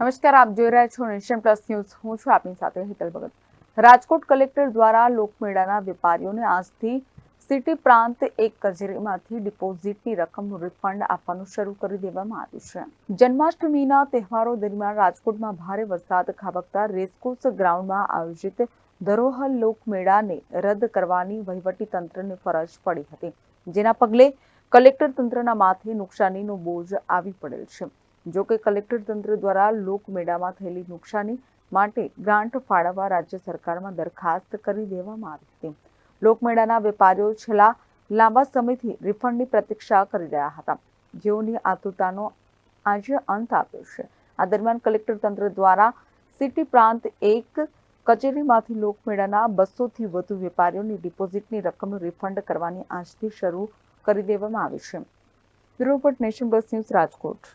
નમસ્કાર, આપ જોઈ રહ્યા છો નેશન પ્લસ ન્યૂઝ. હું છું આપની સાથે હેતલ ભગત. રાજકોટ કલેક્ટર દ્વારા લોકમેળાના વેપારીઓને આજથી સિટી પ્રાંત એક કચેરીમાંથી ડિપોઝિટની રકમનું રિફંડ આપવાનું શરૂ કરી દેવામાં આવ્યું છે. જન્માષ્ટમીના તહેવારો દરમિયાન રાજકોટમાં ભારે વરસાદ ખાબકતા રેસકોર્સ ગ્રાઉન્ડમાં આયોજિત ધરોહર લોકમેળાને રદ કરવાની વહીવટી તંત્રને ફરજ પડી હતી. જેના પગલે કલેક્ટર તંત્રના માથે નુકસાનીનો બોજ આવી પડેલ છે. જો કે કલેક્ટર તંત્ર દ્વારા લોકમેળામાં થયેલી નુકસાની માટે ગ્રાન્ટ ફાળવવા રાજ્ય સરકારમાં દરખાસ્ત કરી દેવામાં આવી હતી. લોકમેળાના વેપારીઓ છેલ્લા લાંબા સમયથી રિફંડની પ્રતીક્ષા કરી રહ્યા હતા. જેઓની આતુરતાનો આજે અંત આવ્યો છે. આ દરમિયાન કલેક્ટર તંત્ર દ્વારા સિટી પ્રાંત એક કચેરીમાંથી લોકમેળાના બસોથી વધુ વેપારીઓની ડિપોઝિટની રકમનું રિફંડ કરવાની આજથી શરૂ કરી દેવામાં આવી છે. Bureau nation plus news Rajkot.